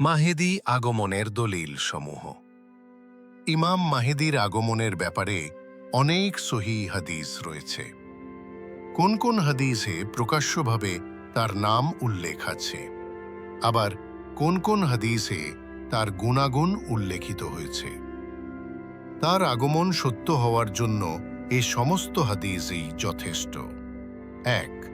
মাহেদি আগমনের দলিল সমূহ ইমাম মাহেদির আগমনের ব্যাপারে অনেক সহি হাদিস রয়েছে। কোন কোন হাদিসে প্রকাশ্যভাবে তার নাম উল্লেখ আছে? আবার কোন কোন হাদিসে তার গুণাগুণ উল্লেখিত হয়েছে? তার আগমন সত্য হওয়ার জন্য এ সমস্ত হাদিসই যথেষ্ট। এক,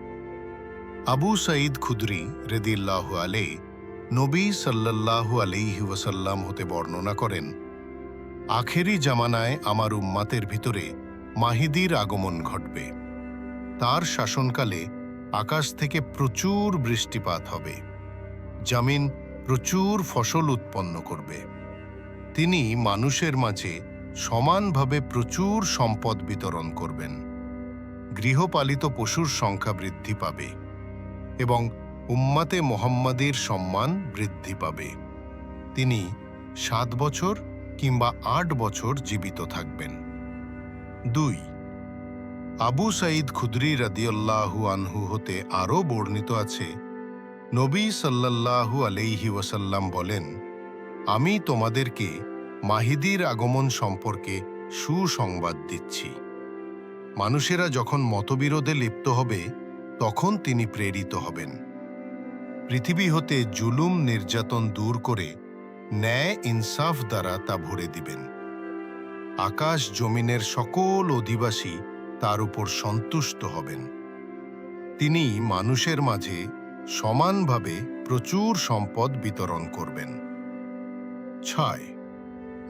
আবু সাঈদ খুদরি রেদিল্লাহু আলে নবী সাল্লাল্লাহু আলাইহি ওয়াসাল্লাম হতে বর্ণনা করেন, আখেরি জামানায় আমার উম্মাতের ভিতরে মাহিদির আগমন ঘটবে। তার শাসনকালে আকাশ থেকে প্রচুর বৃষ্টিপাত হবে। জামিন প্রচুর ফসল উৎপন্ন করবে। তিনি মানুষের মাঝে সমানভাবে প্রচুর সম্পদ বিতরণ করবেন। গৃহপালিত পশুর সংখ্যা বৃদ্ধি পাবে এবং উম্মাতে মোহাম্মদের সম্মান বৃদ্ধি পাবে। তিনি সাত বছর কিংবা আট বছর জীবিত থাকবেন। দুই, আবু সাঈদ খুদরি রাদিয়াল্লাহু আনহু হতে আরও বর্ণিত আছে। নবী সাল্লাল্লাহু আলাইহি ওয়াসাল্লাম বলেন, আমি তোমাদেরকে মাহিদির আগমন সম্পর্কে সুসংবাদ দিচ্ছি। মানুষেরা যখন মতবিরোধে লিপ্ত হবে, তখন তিনি প্রেরিত হবেন। পৃথিবী হতে জুলুম নির্যাতন দূর করে ন্যায় ইনসাফ দ্বারা তা ভরে দিবেন। আকাশ জমিনের সকল অধিবাসী তার উপর সন্তুষ্ট হবেন। তিনি মানুষের মাঝে সমানভাবে প্রচুর সম্পদ বিতরণ করবেন। ছয়,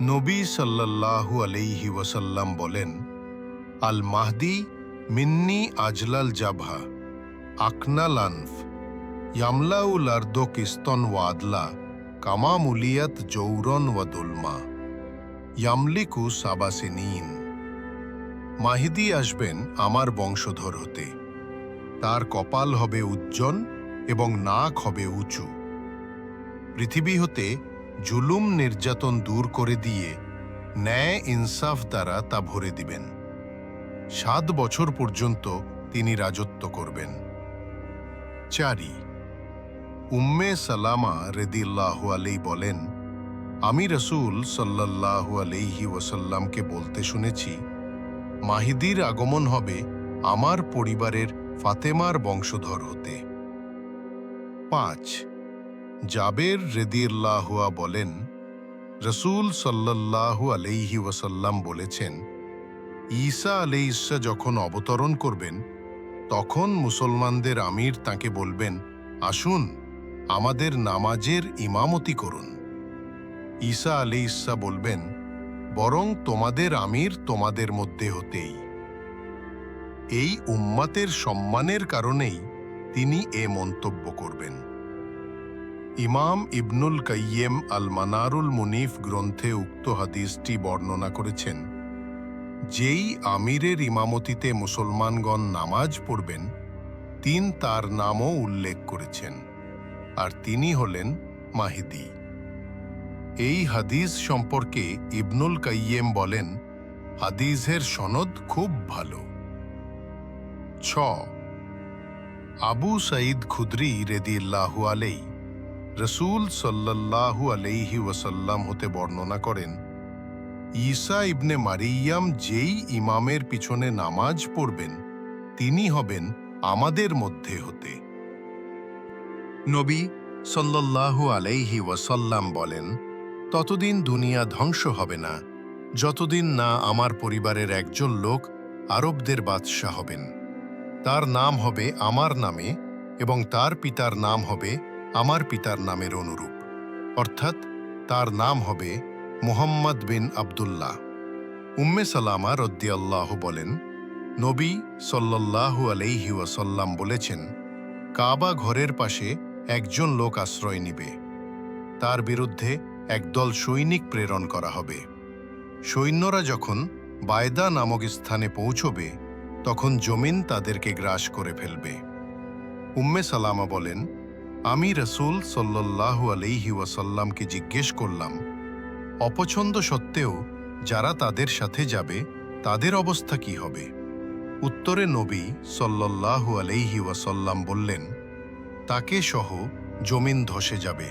নবী সাল্লাল্লাহু আলাইহি ওয়াসাল্লাম বলেন আল মাহদি মিন্নি আজলাল জাভা আর্দো কিস্তন ওয়াদলা কামামুলিয়াত জৌরন ওয়াদুলমা ইয়ামলিকু সাবাসিনীন মাহিদি আসবেন আমার বংশধর হতে তার কপাল হবে উজ্জ্বল এবং নাক হবে উঁচু পৃথিবী হতে জুলুম নির্যাতন দূর করে দিয়ে ন্যায় ইনসাফ দ্বারা তা ভরে দিবেন। সাত বছর পর্যন্ত তিনি রাজত্ব করবেন। চারি উম্মে সালামা রেদিল্লাহু আলাই বলেন, আমি রসুল সাল্লাল্লাহু আলাইহি ওয়াসাল্লামকে বলতে শুনেছি, মাহিদির আগমন হবে আমার পরিবারের ফাতেমার বংশধর হতে। পাঁচ, জাবের রেদিয়াল্লাহুয়া বলেন, রসুল সাল্লাল্লাহু আলাইহি ওয়াসাল্লাম বলেছেন, ঈসা আলাইসা যখন অবতরণ করবেন, তখন মুসলমানদের আমির তাকে বলবেন, আসুন আমাদের নামাজের ইমামতি করুন। ঈসা আলাইসা বলবেন, বরং তোমাদের আমির তোমাদের মধ্যে হতেই। এই উম্মাতের সম্মানের কারণেই তিনি এ মন্তব্য করবেন। ইমাম ইবনুল কাইয়েম আল মানারুল মুনিফ গ্রন্থে উক্ত হাদিসটি বর্ণনা করেছেন, যেই আমিরের ইমামতিতে মুসলমানগণ নামাজ পড়বেন, তিন তার নামও উল্লেখ করেছেন। আর তিনি হলেন মাহিদি এই হাদিস সম্পর্কে ইবনুল কাইয়েম বলেন, হাদিসের সনদ খুব ভালো। ছ, আবু সঈদ খুদরি রেদিল্লাহু আলাই রসুল সাল্লাল্লাহু আলাইহি ওয়াসাল্লাম হতে বর্ণনা করেন, ঈসা ইবনে মারিয়াম যেই ইমামের পিছনে নামাজ পড়বেন, তিনি হবেন আমাদের মধ্যে হতে। নবী সাল্লাল্লাহু আলাইহি ওয়াসাল্লাম বলেন, ততদিন দুনিয়া ধ্বংস হবে না, যতদিন না আমার পরিবারের একজন লোক আরবদের বাদশাহ হবেন। তার নাম হবে আমার নামে এবং তার পিতার নাম হবে আমার পিতার নামের অনুরূপ। অর্থাৎ তার নাম হবে মুহাম্মদ বিন আবদুল্লাহ। উম্মে সালামা রদ্দিয়াল্লাহ বলেন, নবী সল্লাল্লাহু আলাইহি ওয়াসাল্লাম বলেছেন, কাবা ঘরের পাশে একজন লোক আশ্রয় নিবে। তার বিরুদ্ধে একদল সৈনিক প্রেরণ করা হবে। সৈন্যরা যখন বায়দা নামক স্থানে পৌঁছবে, তখন জমিন তাদেরকে গ্রাস করে ফেলবে। উম্মে সালামা বলেন, আমি রসুল সাল্লাল্লাহু আলাইহি ওয়াসাল্লামকে জিজ্ঞেস করলাম, অপছন্দ সত্ত্বেও যারা তাদের সাথে যাবে, তাদের অবস্থা কি হবে? উত্তরে নবী সল্লাল্লাহু আলাইহি ওয়াসাল্লাম বললেন তাকে সহ জমিন ধসে যাবে।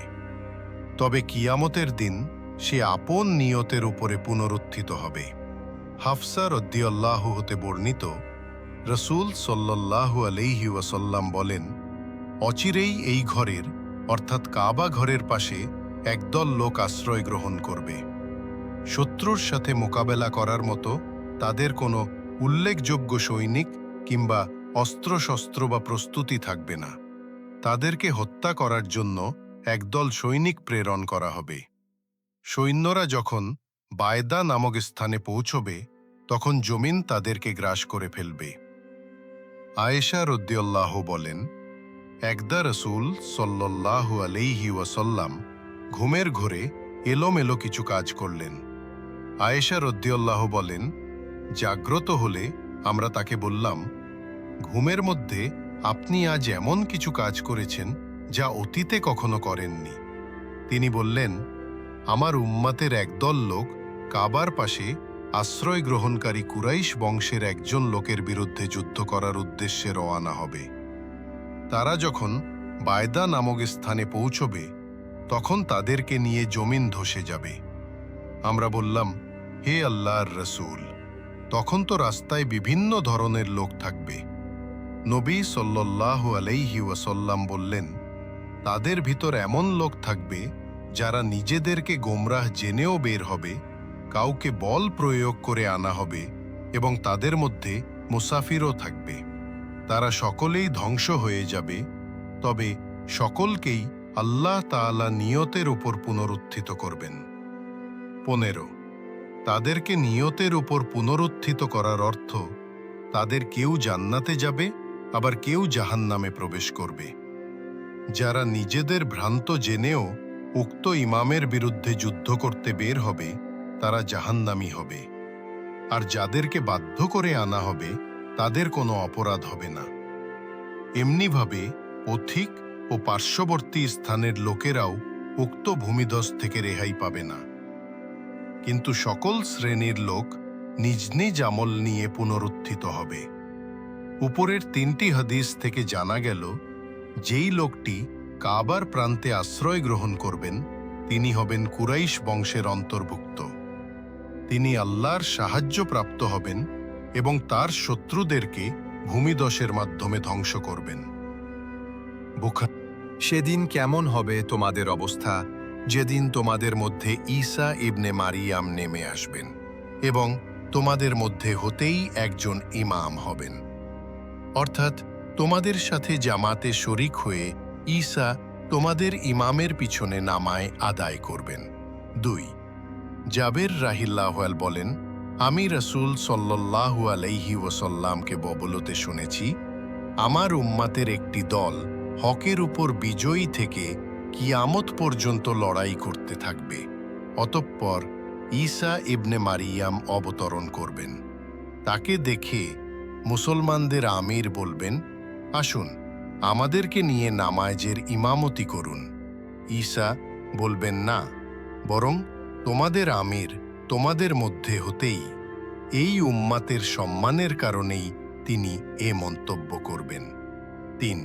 তবে কিয়ামতের দিন সে আপন নিয়তের উপরে পুনরুত্থিত হবে। হাফসা রদ্দিয়াল্লাহ হতে বর্ণিত রসুল সল্লাল্লাহু আলাইহি ওয়াসাল্লাম বলেন, অচিরেই এই ঘরের, অর্থাৎ কাবা ঘরের পাশে একদল লোক আশ্রয় গ্রহণ করবে। শত্রুর সাথে মোকাবেলা করার মতো তাদের কোনো উল্লেখযোগ্য সৈনিক কিংবা অস্ত্রশস্ত্র বা প্রস্তুতি থাকবে না। তাদেরকে হত্যা করার জন্য একদল সৈনিক প্রেরণ করা হবে। সৈন্যরা যখন বায়দা নামক স্থানে পৌঁছবে, তখন জমিন তাদেরকে গ্রাস করে ফেলবে। আয়েশা রদ্দিয়াল্লাহ বলেন, একদা রসুল সল্লাল্লাহু আলাইহি ওয়াসাল্লাম ঘুমের ঘোরে এলোমেলো কিছু কাজ করলেন। আয়েশা রদ্দিয়াল্লাহ বলেন, জাগ্রত হলে আমরা তাকে বললাম, ঘুমের মধ্যে আপনি আজ এমন কিছু কাজ করেছেন যা অতীতে কখনো করেননি। তিনি বললেন, আমার উম্মাতের একদল লোক কাবার পাশে আশ্রয় গ্রহণকারী কুরাইশ বংশের একজন লোকের বিরুদ্ধে যুদ্ধ করার উদ্দেশ্যে রওয়ানা হবে। তারা যখন বায়দা নামক স্থানে পৌঁছবে, তখন তাদেরকে নিয়ে জমিন ধসে যাবে। আমরা বললাম, হে আল্লাহর রসুল, তখন তো রাস্তায় বিভিন্ন ধরনের লোক থাকবে। নবী সল্লাহ আলাইহি ওয়াসাল্লাম বললেন, তাদের ভিতর এমন লোক থাকবে যারা নিজেদেরকে গোমরাহ জেনেও বের হবে, কাউকে বল প্রয়োগ করে আনা হবে এবং তাদের মধ্যে মুসাফিরও থাকবে। তারা সকলেই ধ্বংস হয়ে যাবে, তবে সকলকেই আল্লাহ তাআলা নিয়তের উপর পুনরুত্থিত করবেন। পনেরো, তাদেরকে নিয়তের উপর পুনরুত্থিত করার অর্থ, তাদের কেউ জান্নাতে যাবে আবার কেউ জাহান্নামে প্রবেশ করবে। যারা নিজেদের ভ্রান্ত জেনেও উক্ত ইমামের বিরুদ্ধে যুদ্ধ করতে বের হবে, তারা জাহান্নামী হবে। আর যাদেরকে বাধ্য করে আনা হবে, তাদের কোনো অপরাধ হবে না। এমনিভাবে পথিক ও পার্শ্ববর্তী স্থানের লোকেরাও উক্ত ভূমিধস থেকে রেহাই পাবে না। কিন্তু সকল শ্রেণির লোক নিজ নিজ আমল নিয়ে পুনরুত্থিত হবে। উপরের তিনটি হাদিস থেকে জানা গেল, যেই লোকটি কাবার প্রান্তে আশ্রয় গ্রহণ করবেন, তিনি হবেন কুরাইশ বংশের অন্তর্ভুক্ত। তিনি আল্লাহর সাহায্য প্রাপ্ত হবেন এবং তার শত্রুদেরকে ভূমিদশের মাধ্যমে ধ্বংস করবেন। সেদিন কেমন হবে তোমাদের অবস্থা? যেদিন তোমাদের মধ্যে ঈসা ইবনে মারিয়াম নেমে আসবেন এবং তোমাদের মধ্যে হতেই একজন ইমাম হবেন। অর্থাৎ তোমাদের সাথে জামাতে শরিক হয়ে ঈসা তোমাদের ইমামের পিছনে নামায় আদায় করবেন। দুই, জাবের রাহিল্লাহল বলেন, আমি রসুল সল্লাহু আলাইহি ওসাল্লামকে ববলতে শুনেছি, আমার উম্মাতের একটি দল হকের উপর বিজয়ী থেকে কিয়ামত পর্যন্ত লড়াই করতে থাকবে, অতঃপর ঈসা ইবনে মারিয়াম অবতরণ করবেন। তাকে দেখে মুসলমানদের আমির বলবেন, আসুন, আমাদেরকে নিয়ে নামাজের ইমামতি করুন। ঈসা বলবেন, না, বরং তোমাদের আমির তোমাদের মধ্যে হতেই এই উম্মাতের সম্মানের কারণেই তিনি এ মন্তব্য করবেন। তিন,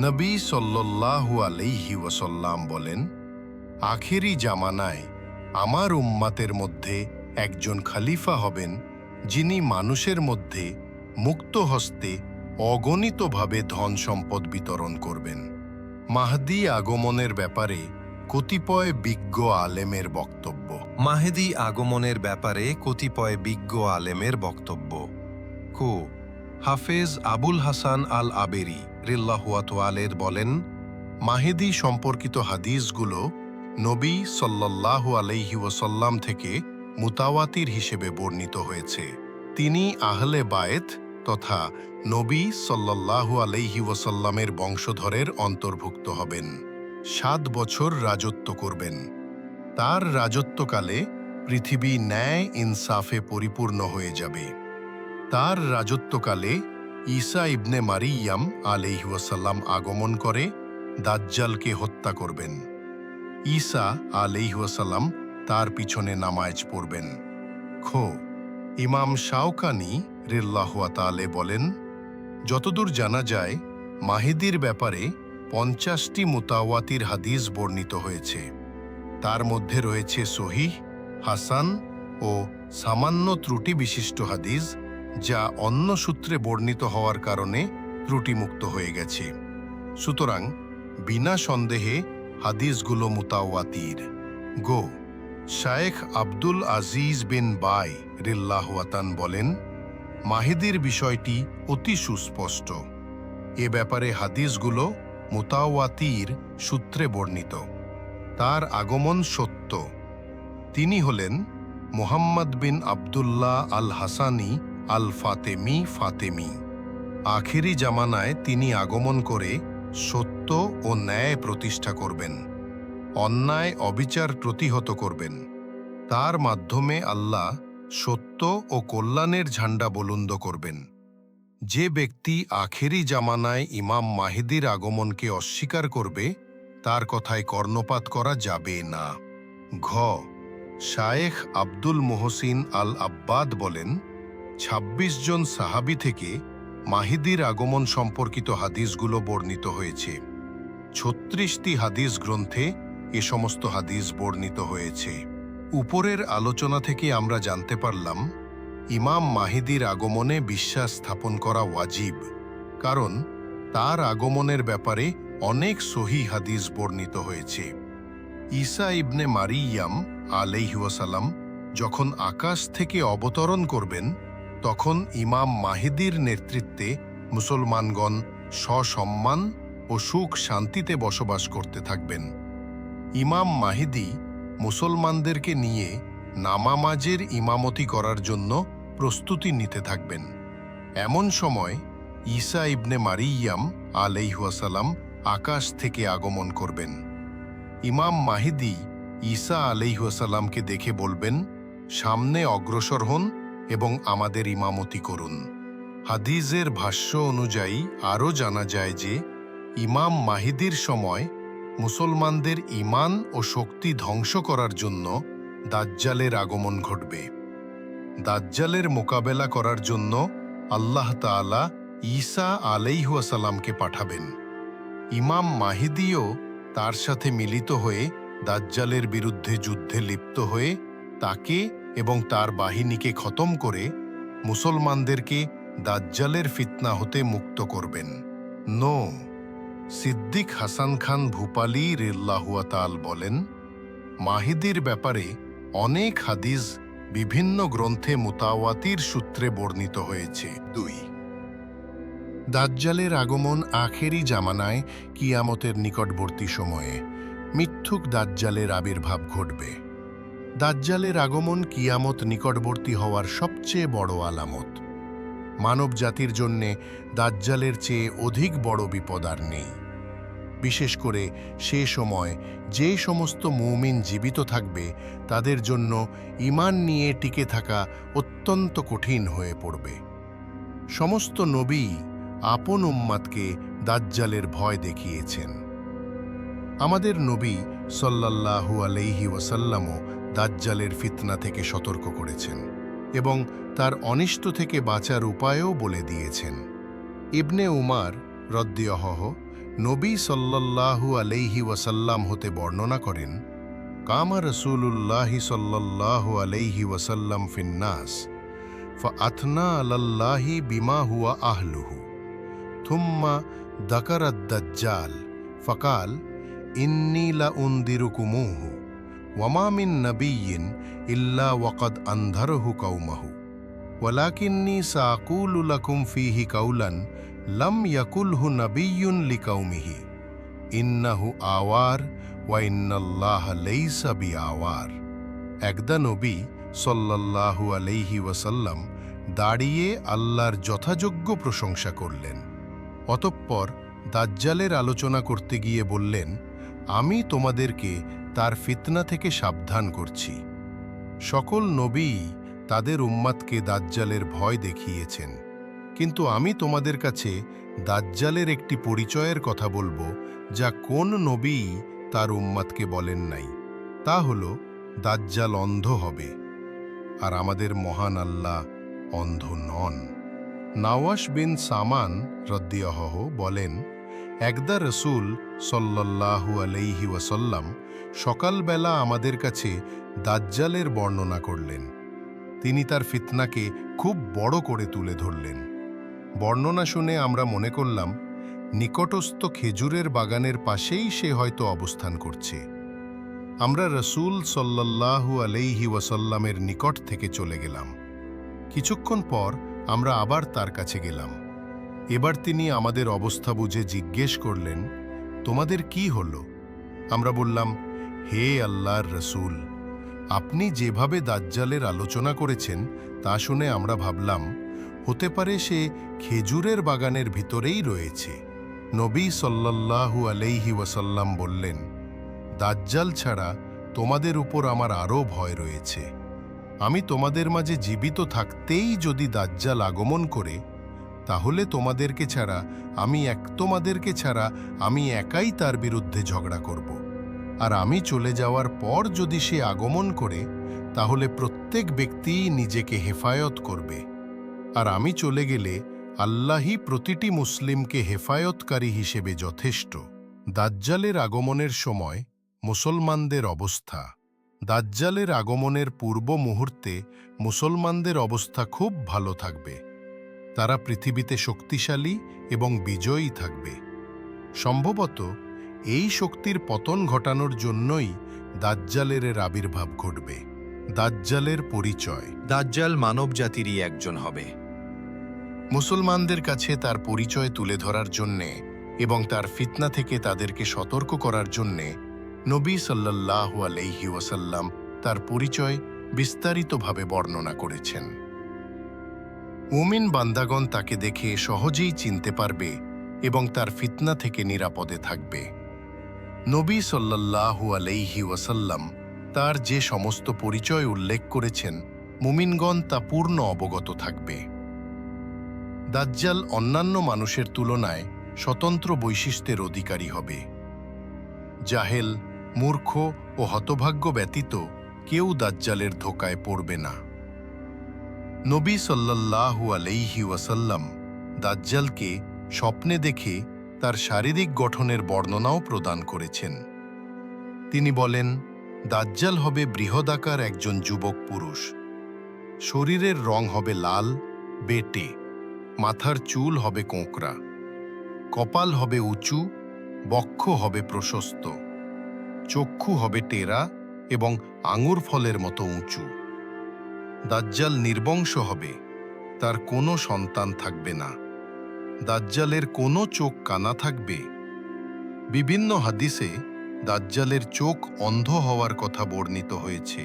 নবী সল্লাল্লাহু আলাইহি ওয়াসাল্লাম বলেন, আখেরি জামানায় আমার উম্মাতের মধ্যে একজন খালিফা হবেন যিনি মানুষের মধ্যে মুক্ত হস্তে অগণিতভাবে ধন সম্পদ বিতরণ করবেন। মাহদি আগমনের ব্যাপারে কতিপয় বিজ্ঞ আলেমের বক্তব্য। মাহেদি আগমনের ব্যাপারে কতিপয় বিজ্ঞ আলেমের বক্তব্য। কো, হাফেজ আবুল হাসান আল আবেরি রিল্লাহুয়াতওয়ালের বলেন, মাহেদি সম্পর্কিত হাদিসগুলো নবী সল্লাল্লাহু আলাইহি ওয়াসাল্লাম থেকে মুতাওয়াতির হিসেবে বর্ণিত হয়েছে। তিনি আহলে বায়েত তথা নবী সল্লাল্লাহু আলাইহি ওয়াসাল্লামের বংশধরের অন্তর্ভুক্ত হবেন। সাত বছর রাজত্ব করবেন। তার রাজত্বকালে পৃথিবী ন্যায় ইনসাফে পরিপূর্ণ হয়ে যাবে। তার রাজত্বকালে ঈসা ইবনে মারিয়াম আলাইহাসাল্লাম আগমন করে, দাজ্জালকে হত্যা করবেন। ঈসা আলাইহাসাল্লাম তার পিছনে নামাজ পড়বেন। খো, ইমাম শাওকানি রিল্লাহুয়াতালে বলেন, যতদূর জানা যায়, মাহিদির ব্যাপারে পঞ্চাশটি মোতাওয়াতির হাদিস বর্ণিত হয়েছে। তার মধ্যে রয়েছে সহিহ, হাসান ও সামান্য ত্রুটি বিশিষ্ট হাদিস, যা অন্য সূত্রে বর্ণিত হওয়ার কারণে ত্রুটিমুক্ত হয়ে গেছে। সুতরাং বিনা সন্দেহে হাদিসগুলো মুতাওয়াতির। গো শায়েখ আব্দুল আজিজ বিন বাই রিল্লাহওয়াতান বলেন, মাহিদির বিষয়টি অতি সুস্পষ্ট। এ ব্যাপারে হাদিসগুলো মোতাওয়াতির সূত্রে বর্ণিত। তার আগমন সত্য। তিনি হলেন মোহাম্মদ বিন আবদুল্লাহ আল হাসানি আল ফাতেমি ফাতেমি। আখেরি জামানায় তিনি আগমন করে সত্য ও ন্যায় প্রতিষ্ঠা করবেন। অন্যায় অবিচার প্রতিহত করবেন। তার মাধ্যমে আল্লাহ সত্য ও কল্যাণের ঝান্ডা বলুন্দ করবেন। যে ব্যক্তি আখেরি জামানায় ইমাম মাহিদির আগমনকে অস্বীকার করবে, তার কথায় কর্ণপাত করা যাবে না। ঘ, শায়েখ আব্দুল মোহসিন আল আব্বাদ বলেন ২৬ জন সাহাবি থেকে মাহিদির আগমন সম্পর্কিত হাদিসগুলো বর্ণিত হয়েছে। ছত্রিশটি হাদিস গ্রন্থে এ সমস্ত হাদিস বর্ণিত হয়েছে। উপরের আলোচনা থেকে আমরা জানতে পারলাম, ইমাম মাহিদির আগমনে বিশ্বাস স্থাপন করা ওয়াজিব, কারণ তার আগমনের ব্যাপারে অনেক সহি হাদিস বর্ণিত হয়েছে। ঈসা ইবনে মারিয়াম আলাইহুয়াসালাম যখন আকাশ থেকে অবতরণ করবেন, তখন ইমাম মাহিদির নেতৃত্বে মুসলমানগণ সসম্মান ও সুখ শান্তিতে বসবাস করতে থাকবেন। ইমাম মাহিদি মুসলমানদেরকে নিয়ে নামামাজের ইমামতি করার জন্য প্রস্তুতি নিতে থাকবেন। এমন সময় ঈসা ইবনে মারিয়াম আলাইহুয়াসালাম আকাশ থেকে আগমন করবেন। ইমাম মাহিদি ঈসা আলাইহুয়াসাল্লামকে দেখে বলবেন, সামনে অগ্রসর হন এবং আমাদের ইমামতি করুন। হাদিজের ভাষ্য অনুযায়ী আরও জানা যায় যে, ইমাম মাহিদির সময় মুসলমানদের ইমান ও শক্তি ধ্বংস করার জন্য দাজ্জালের আগমন ঘটবে। দাজ্জালের মোকাবেলা করার জন্য আল্লাহ তাআলা ঈসা আলাইহুয়াসাল্লামকে পাঠাবেন। ইমাম মাহিদিও তার সাথে মিলিত হয়ে দাজ্জালের বিরুদ্ধে যুদ্ধে লিপ্ত হয়ে তাকে এবং তার বাহিনীকে খতম করে মুসলমানদেরকে দাজ্জালের ফিতনা হতে মুক্ত করবেন। নো সিদ্দিক হাসান খান ভূপালি রিল্লাহুয়াতাল বলেন, মাহিদির ব্যাপারে অনেক হাদিস বিভিন্ন গ্রন্থে মুতাওয়াতির সূত্রে বর্ণিত হয়েছে। দুই। দাজ্জালের আগমন আখেরি জামানায় কিয়ামতের নিকটবর্তী সময়ে মিথ্যুক দাজ্জালের আবির্ভাব ঘটবে। দাজ্জালের আগমন কিয়ামত নিকটবর্তী হওয়ার সবচেয়ে বড় আলামত। মানব জাতির জন্যে দাজ্জালের চেয়ে অধিক বড় বিপদ আর নেই। বিশেষ করে সে সময় যে সমস্ত মুমিন জীবিত থাকবে, তাদের জন্য ইমান নিয়ে টিকে থাকা অত্যন্ত কঠিন হয়ে পড়বে। সমস্ত নবী আপন উম্মাদকে দাজ্জালের ভয় দেখিয়েছেন। আমাদের নবী সল্লাল্লাহু আলাইহি ওয়াসাল্লামও দাজ্জালের ফিতনা থেকে সতর্ক করেছেন এবং তার অনিষ্ট থেকে বাঁচার উপায়ও বলে দিয়েছেন। ইবনে উমার রদ্দিয়হ নবী সাল্লাহ আলাইহি ওয়াসাল্লাম হতে বর্ণনা করেন, কামা রসুল্লাহি সাল্লাহ আলাইহি ওয়াসাল্লাম ফিন্নাস ফাথনা আল্লাহি বিমা হুয়া আহলুহু, থুম্মা দকরদ্দাল ফকাল, ইন্নি লা উন্দিরুকুমুহু ওয়ামা নবীন ইল্লা ওয়াকদ আন্ধরহু কৌমহু ওয়ালাকিন্নি সাকুলু লাকুম ফিহি কৌলন লম ইয়াকুলহু নবিয়ুন লিকাউমিহি ইন্নাহু আওয়ার ওয়াইন্নাল্লাহ লেইসা বি আওয়ার একদা নবী সল্লাল্লাহু আলাইহি ওয়াসাল্লাম দাঁড়িয়ে আল্লাহর যথাযোগ্য প্রশংসা করলেন। অতঃপর দাজ্জালের আলোচনা করতে গিয়ে বললেন, আমি তোমাদেরকে তার ফিতনা থেকে সাবধান করছি। সকল নবী তাদের উম্মাদকে দাজ্জালের ভয় দেখিয়েছেন। কিন্তু আমি তোমাদের কাছে দাজ্জালের একটি পরিচয়ের কথা বলব, যা কোন নবী তার উম্মাদকে বলেন নাই। তা হল, দাজ্জাল অন্ধ হবে, আর আমাদের মহান আল্লাহ অন্ধ নন। নাওয়াস বিন সামান রদ্দিয়াহ বলেন, একদা রসুল সল্লাল্লাহু আলাইহি ওয়াসাল্লাম সকালবেলা আমাদের কাছে দাজ্জালের বর্ণনা করলেন। তিনি তার ফিতনাকে খুব বড় করে তুলে ধরলেন। বর্ণনা শুনে আমরা মনে করলাম, নিকটস্থ খেজুরের বাগানের পাশেই সে হয়তো অবস্থান করছে। আমরা রসুল সল্লাল্লাহু আলাইহি ওয়াসাল্লামের নিকট থেকে চলে গেলাম। কিছুক্ষণ পর আমরা আবার তার কাছে গেলাম। এবার তিনি আমাদের অবস্থা বুঝে জিজ্ঞেস করলেন, তোমাদের কি হল? আমরা বললাম, হে আল্লাহর রসুল, আপনি যেভাবে দাজ্জালের আলোচনা করেছেন তা শুনে আমরা ভাবলাম হতে পারে সে খেজুরের বাগানের ভিতরেই রয়েছে। নবী সাল্লাল্লাহু আলাইহি ওয়াসাল্লাম বললেন, দাজ্জাল ছাড়া তোমাদের উপর আমার আরও ভয় রয়েছে। আমি তোমাদের মাঝে জীবিত থাকতেই যদি দাজ্জাল আগমন করে, তাহলে তোমাদেরকে ছাড়া, আমি এক, তোমাদেরকে ছাড়া আমি একাই তার বিরুদ্ধে ঝগড়া করব। আর আমি চলে যাওয়ার পর যদি সে আগমন করে, তাহলে প্রত্যেক ব্যক্তিই নিজেকে হেফায়ত করবে। আর আমি চলে গেলে আল্লাহই প্রতিটি মুসলিমকে হেফায়তকারী হিসেবে যথেষ্ট। দাজ্জালের আগমনের সময় মুসলমানদের অবস্থা। দাজ্জালের আগমনের পূর্ব মুহূর্তে মুসলমানদের অবস্থা খুব ভালো থাকবে। তারা পৃথিবীতে শক্তিশালী এবং বিজয়ী থাকবে। সম্ভবত এই শক্তির পতন ঘটানোর জন্যই দাজ্জালের এর আবির্ভাব ঘটবে। দাজ্জালের পরিচয়। দাজ্জাল মানব জাতিরই একজন হবে। মুসলমানদের কাছে তার পরিচয় তুলে ধরার জন্যে এবং তার ফিতনা থেকে তাদেরকে সতর্ক করার জন্যে নবী সাল্লাল্লাহু আলাইহি ওয়াসাল্লাম তার পরিচয় বিস্তারিতভাবে বর্ণনা করেছেন। মুমিন বান্দাগণ তাকে দেখে সহজেই চিনতে পারবে এবং তার ফিতনা থেকে নিরাপদে থাকবে। নবী সাল্লাল্লাহু আলাইহি ওয়াসাল্লাম তার যে সমস্ত পরিচয় উল্লেখ করেছেন, মুমিনগণ তা পূর্ণ অবগত থাকবে। দাজ্জাল অন্যান্য মানুষের তুলনায় স্বতন্ত্র বৈশিষ্ট্যের অধিকারী হবে। জাহেল, মূর্খ ও হতভাগ্য ব্যতীত কেউ দাজ্জালের ধোকায় পড়বে না। নবী সাল্লাল্লাহু আলাইহি ওয়াসাল্লাম দাজ্জালকে স্বপ্নে দেখে তার শারীরিক গঠনের বর্ণনাও প্রদান করেছেন। তিনি বলেন, দাজ্জাল হবে বৃহদাকার একজন যুবক পুরুষ। শরীরের রং হবে লাল, বেটে মাথার চুল হবে কোঁকড়া, কপাল হবে উঁচু, বক্ষ হবে প্রশস্ত, চক্ষু হবে টেরা এবং আঙুর ফলের মতো উঁচু। দাজ্জাল নির্বংশ হবে, তার কোনো সন্তান থাকবে না। দাজ্জালের কোনো চোখ কানা থাকবে। বিভিন্ন হাদিসে দাজ্জালের চোখ অন্ধ হওয়ার কথা বর্ণিত হয়েছে।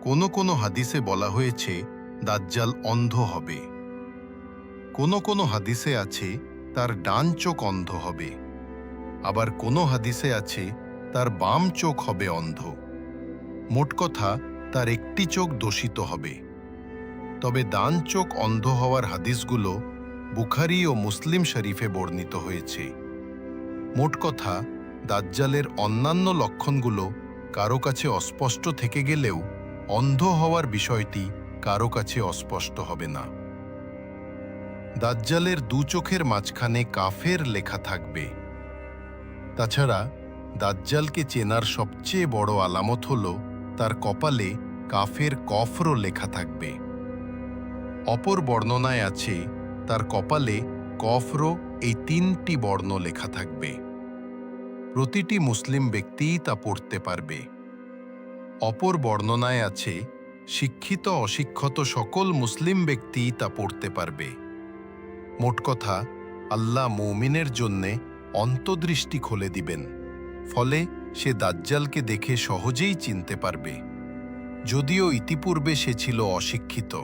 কোনো কোনো হাদিসে বলা হয়েছে, দাজ্জাল অন্ধ হবে। কোনো কোনো হাদিসে আছে, তার ডান চোখ অন্ধ হবে। আবার কোনো হাদিসে আছে, তার বাম চোখ হবে অন্ধ। মোট কথা, তার একটি চোখ দোষিত হবে। তবে ডান চোখ অন্ধ হওয়ার হাদিসগুলো বুখারি ও মুসলিম শরীফে বর্ণিত হয়েছে। মোট কথা, দাজ্জালের অন্যান্য লক্ষণগুলো কারও কাছে অস্পষ্ট থেকে গেলেও অন্ধ হওয়ার বিষয়টি কারও কাছে অস্পষ্ট হবে না। দাজ্জালের দু চোখের মাঝখানে কাফের লেখা থাকবে। তাছাড়া দাজ্জালকে চেনার সবচেয়ে বড় আলামত হল, তার কপালে কাফের কফরও লেখা থাকবে। অপর বর্ণনায় আছে, তার কপালে কফরো এই তিনটি বর্ণ লেখা থাকবে। প্রতিটি মুসলিম ব্যক্তিই তা পড়তে পারবে। অপর বর্ণনায় আছে, শিক্ষিত অশিক্ষত সকল মুসলিম ব্যক্তিই তা পড়তে পারবে। মোট কথা, আল্লাহ মৌমিনের জন্যে অন্তদৃষ্টি খুলে দিবেন, ফলে সে দাজ্জালকে দেখে সহজেই চিনতে পারবে। যদিও ইতিপূর্বে সে ছিল অশিক্ষিত।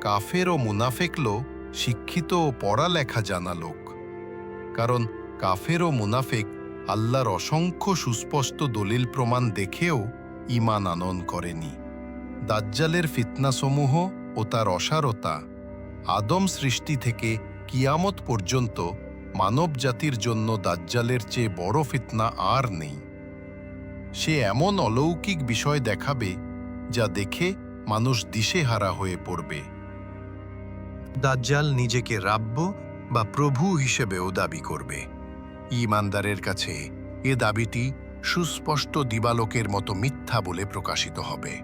কাফের ও মুনাফেকলো শিক্ষিত ও পড়ালেখা জানা লোক। কারণ কাফের ও মুনাফেক আল্লাহর অসংখ্য সুস্পষ্ট দলিল প্রমাণ দেখেও ইমান আনন করেনি। দাজ্জালের ফিতনাসমূহ ও তার অসারতা আদম সৃষ্টি থেকে কিয়ামত পর্যন্ত মানব জাতির জন্য দাজ্জালের চেয়ে বড় ফিতনা আর নেই। সে এমন অলৌকিক বিষয় দেখাবে যা দেখে মানুষ দিশেহারা হয়ে পড়বে। দাজ্জাল নিজেকে রাব্য বা প্রভু হিসেবেও দাবি করবে। ইমানদারের কাছে এ দাবিটি সুস্পষ্ট দিবালোকের মতো মিথ্যা বলে প্রকাশিত হবে।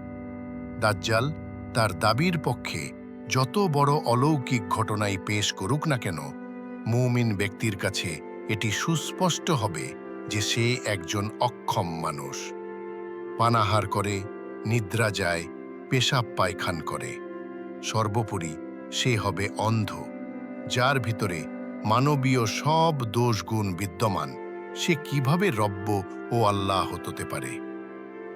দাজ্জাল তার দাবির পক্ষে যত বড় অলৌকিক ঘটনাই পেশ করুক না কেন, মুমিন ব্যক্তির কাছে এটি সুস্পষ্ট হবে যে সে একজন অক্ষম মানুষ। পানাহার করে, নিদ্রা যায়, পেশাব পায়খান করে। সর্বোপরি সে হবে অন্ধ, যার ভিতরে মানবীয় সব দোষগুণ বিদ্যমান, সে কীভাবে রব্য ও আল্লাহ হতে পারে?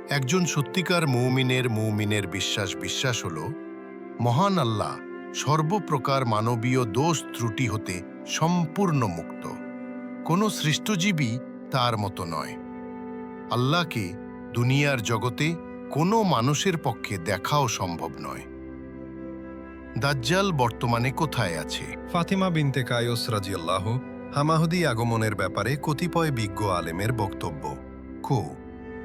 একজন সত্যিকার মৌমিনের মৌমিনের বিশ্বাস বিশ্বাস হল মহান আল্লাহ সর্বপ্রকার মানবীয় দোষ ত্রুটি হতে সম্পূর্ণ মুক্ত। কোনো সৃষ্টজীবী তার মতো নয়। আল্লাহকে দুনিয়ার জগতে কোনো মানুষের পক্ষে দেখাও সম্ভব নয়। দাজ্জাল বর্তমানে কোথায় আছে? ফাতিমা বিনতে কায়স রাজিয়াল্লাহ, হামাহুদি আগমনের ব্যাপারে কতিপয় বিজ্ঞ আলেমের বক্তব্য। খু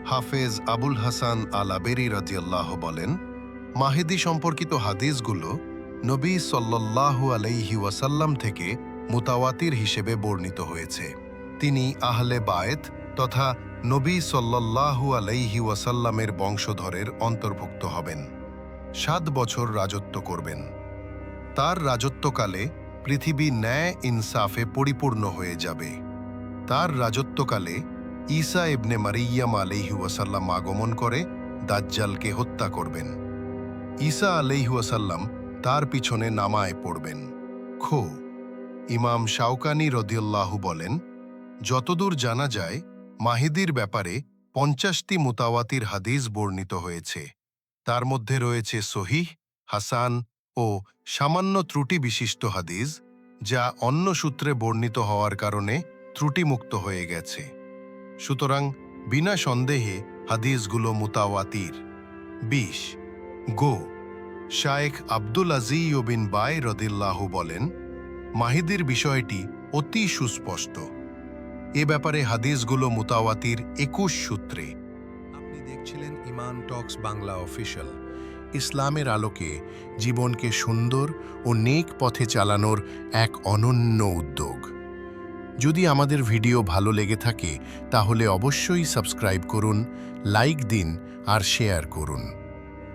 হাফেজ আবুল হাসান আল আবেরি রাজিয়াল্লাহ বলেন মাহেদি সম্পর্কিত হাদিসগুলো নবী সাল্লাল্লাহু আলাইহি ওয়াসাল্লাম থেকে মুতাওয়াতির হিসেবে বর্ণিত হয়েছে। তিনি আহলে বায়েত তথা নবী সাল্লাল্লাহু আলাইহি ওয়াসাল্লামের বংশধরের অন্তর্ভুক্ত হবেন। সাত বছর রাজত্ব করবেন। তার রাজত্বকালে পৃথিবী ন্যায় ইনসাফে পরিপূর্ণ হয়ে যাবে। তার রাজত্বকালে ঈসা ইবনে মারিয়াম আলিহু ওয়াসাল্লাম আগমন করে দাজ্জালকে হত্যা করবেন। ঈসা আলিহু ওয়াসাল্লাম তার পিছনে নামায় পড়বেন। খো, ইমাম শাওকানি রদিউল্লাহু বলেন, যতদূর জানা যায়, মাহিদির ব্যাপারে পঞ্চাশটি মুতাওয়াতির হাদিস বর্ণিত হয়েছে। তার মধ্যে রয়েছে সহিহ, হাসান ও সামান্য ত্রুটি বিশিষ্ট হাদিস, যা অন্য সূত্রে বর্ণিত হওয়ার কারণে ত্রুটিমুক্ত হয়ে গেছে। সুতরাং বিনা সন্দেহে হাদিসগুলো মুতাওয়াতির। বিশ গো, শায়েখ আব্দুল আজিও বিন বাই রদিল্লাহু বলেন, মাহিদির বিষয়টি অতি সুস্পষ্ট। এ ব্যাপারে হাদিসগুলো মুতাওয়াতির একুশ সূত্রে। আপনি দেখছিলেন ইমান টক্স বাংলা অফিসিয়াল ইসলামের আলোকে জীবনকে সুন্দর ও নেক পথে চালানোর এক অনন্য উদ্যোগ। যদি আমাদের ভিডিও ভালো লেগে থাকে, তাহলে অবশ্যই সাবস্ক্রাইব করুন, লাইক দিন আর শেয়ার করুন।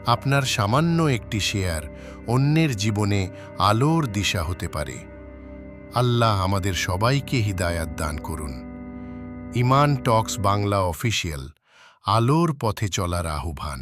আপনার সামান্য একটি শেয়ার অন্যের জীবনে আলোর দিশা হতে পারে। আল্লাহ আমাদের সবাইকে হৃদায়াত দান করুন। ইমান টক্স বাংলা অফিসিয়াল, আলোর পথে চলার আহ্বান।